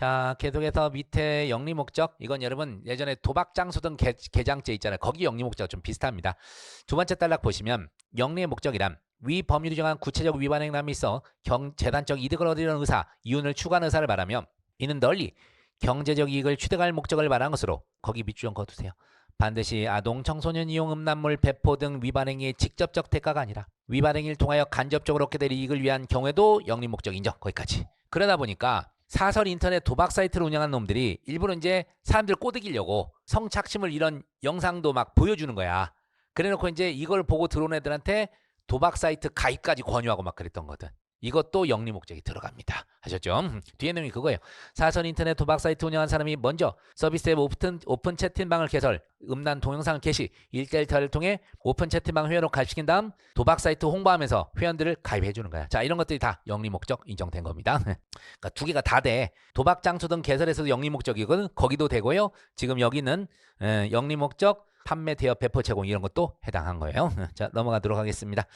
자, 계속해서 밑에 영리 목적. 이건 여러분 예전에 도박 장소 등 개, 개장죄 있잖아요. 거기 영리 목적 좀 비슷합니다. 두 번째 단락 보시면 영리의 목적이란 위 법률이 정한 구체적 위반 행람이 있어 경 재단적 이득을 얻으려는 의사, 이윤을 추구하는 의사를 말하며 이는 널리 경제적 이익을 취득할 목적을 말하는 것으로 거기 밑줄 좀 그어두세요. 반드시 아동, 청소년 이용 음란물 배포 등 위반 행위의 직접적 대가가 아니라 위반 행위를 통하여 간접적으로 얻게 될 이익을 위한 경우에도 영리 목적 인정. 거기까지. 그러다 보니까 사설 인터넷 도박 사이트를 운영한 놈들이 일부러 이제 사람들 꼬드기려고 성착취물 이런 영상도 막 보여주는 거야. 그래놓고 이제 이걸 보고 들어온 애들한테 도박 사이트 가입까지 권유하고 막 그랬던 거든. 이것도 영리 목적이 들어갑니다. 하셨죠? 음, 뒤에 내용이 그거예요. 사설 인터넷 도박 사이트 운영한 사람이 먼저 서비스 앱 오픈, 오픈 채팅방을 개설, 음란 동영상을 게시, 일대일타를 통해 오픈 채팅방 회원으로 가입시킨 다음 도박 사이트 홍보하면서 회원들을 가입해 주는 거야. 자, 이런 것들이 다 영리 목적 인정된 겁니다. 그러니까 두 개가 다 돼. 도박 장소 등 개설에서도 영리 목적이거든. 거기도 되고요. 지금 여기는 에, 영리 목적 판매 대여 배포 제공 이런 것도 해당한 거예요. 자, 넘어가도록 하겠습니다.